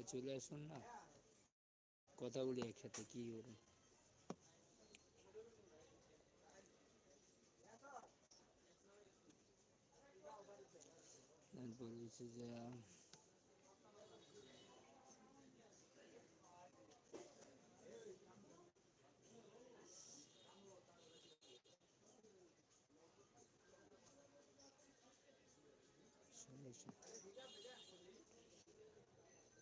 সবাই চলে আসুন না। কথা বলি একসাথে কি করুন তারপর হচ্ছে যে ষোলোশো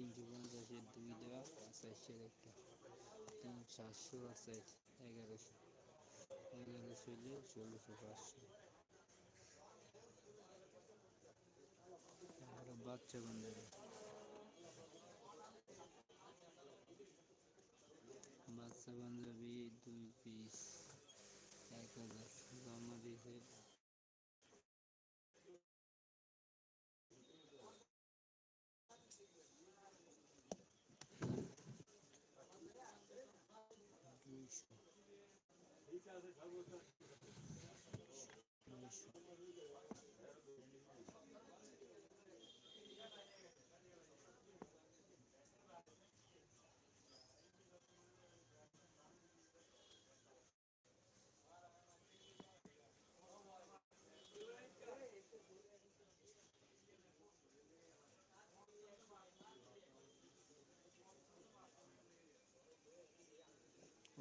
তিনশো পঞ্চাশের দুই দেওয়া আর চারশোর একটা তিন সাতশো আর চার এগারোশো। এগারোশো হলে ষোলোশো পাঁচশো তারপরে বাচ্চা পাঞ্জাবি বাচ্চা পাঞ্জাবি দুই পিস, এক হাজার। জমা দিয়েছে দুইশো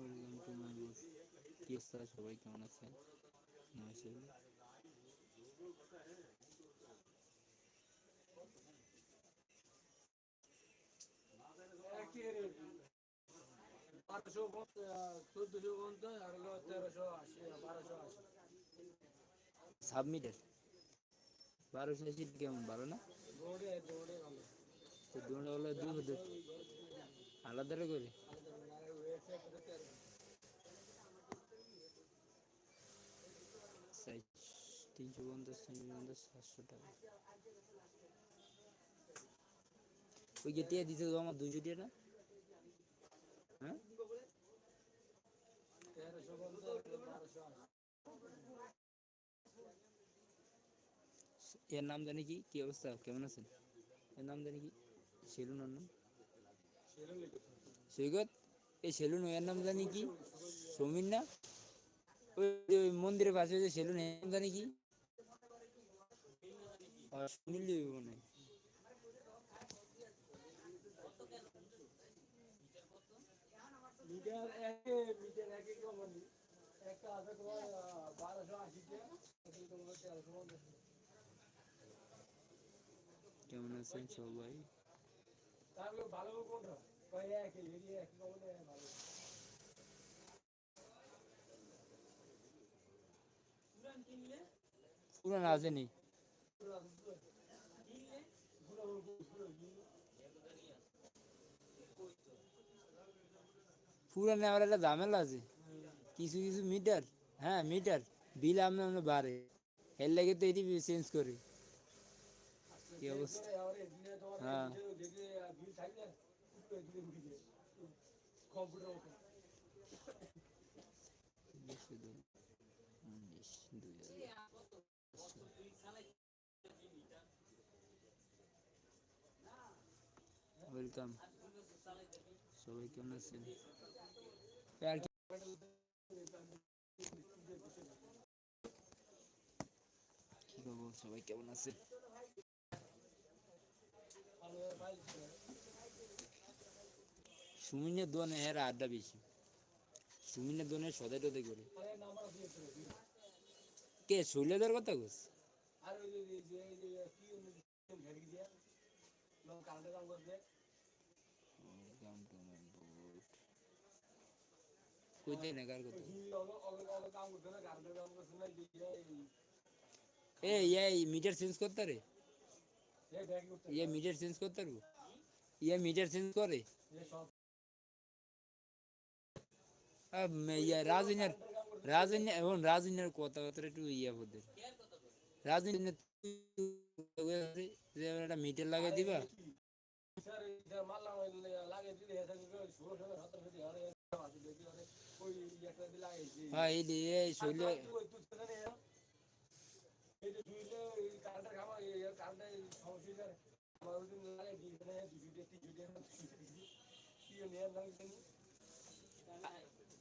ওয়েলকাম টু মাই কি অবস্থা সবাই কেমন আছেন নয়শো বারোশো চোদ্দশো পঞ্চাশ আর হলো তেরোশো আশি বারোশো আশি। সাবমিটেড? বারোশো আশি কেমন ভালো না? দৌড়ে দৌড়ে ভালো। তো হলো দু হতো আলাদা করে? তিনশো হ্যাঁ এর নাম জানি কি কি অবস্থা কেমন আছেন এর নাম জানি কি সেলুন নাম সৈকত এই সেলুনের নাম জানি কি? সমীর না? ওই ওই মন্দিরের পাশে যে সেলুনের নাম জানি কি? সুনীল দেবী মনে হয়। মিটার একে মিটার একে কেমন একটা আছে তোমার বারোশো আশি তোমার তেরোশো পঞ্চাশ কেমন আছেন সবাই? তাহলে ভালো কোনটা পুরান আসেনি পুরানে আমার একটা ঝামেলা আছে। কিছু কিছু মিটার হ্যাঁ মিটার, বিল আপনি আপনি বাড়ে। এর লাগে তো এটি চেঞ্জ করি। কি অবস্থা? হ্যাঁ। বিশে দুই, উনিশ, দুই হাজার। ওয়েলকাম সবাই কেমন আছেন আর কি- কি খবর সবাই কেমন আছে সুমিনের দোকানে এর আড্ডা বেশি সুমিনের দোকানে সদাই টদাই করে। কে শৈলেদার কথা কস কইতে না কার কথা? এ এই মিটার চেঞ্জ করতে রে। ইয়ে মিটার চেঞ্জ করতে পারব? ইয়ে মিটার চেঞ্জ করে। এটা মারলাম লাগে দিলে এটা ষোলো ষোলো সতেরো কেজি আরে আছে দেখি আরে ওই একটা দিলে লাগাইছি হ্যাঁ এই যে এই শৈলে এই যে দুইলে এই কারেন্টের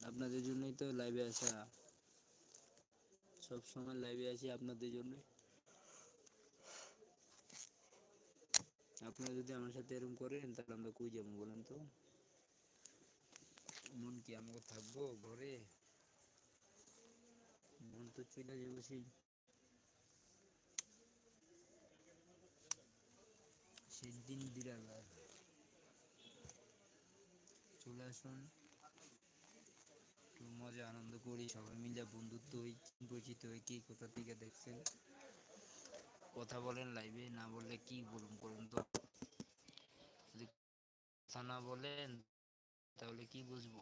আপনাদের জন্যই তো লাইভে আসা। সব সময় লাইভে আসি আপনাদের জন্য আপনারা যদি আমার সাথে এরকম করেন, তাহলে আমরা কই যাব বলেন তো? মন কি আমাকে থাকব ঘরে? মন তো চলে যাব সেই। সেই দিন দিরাবার চলে আসুন। মজা আনন্দ করি সবাই মিলে বন্ধুত্ব হই পরিচিত হই কি কোথা থেকে দেখছেন? কথা বলেন লাইভে না বললে কি বলুন করুন তো? যদি কথা না বলেন তাহলে কি বুঝব?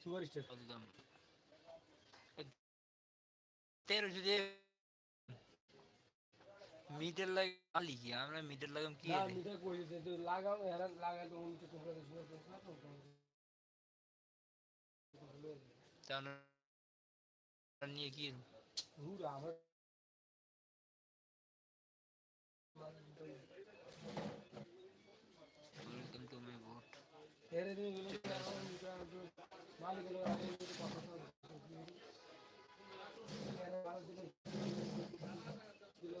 সুপার স্টার একদম তেরো যদি মিটার লাগে আলি কি আমরা মিটার লাগাম কি না এলে? মিটার কই দিতে তো লাগাও এরা লাগাই তো উনি তো তোমরা তো সুপার স্টার তো তা আমরা নিয়ে কি হুর আমার ওয়েলকাম টু মাই বোট এরে তুমি গেলে মিটার মালিক গেলে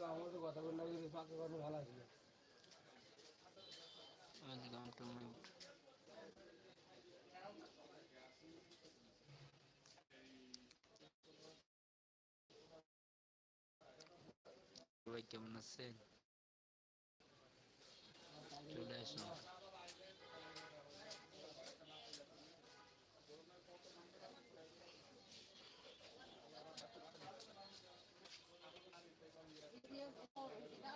আমার কথা বললে যদি পাকে কথা আছে। কেমন আছেন চলে আসুন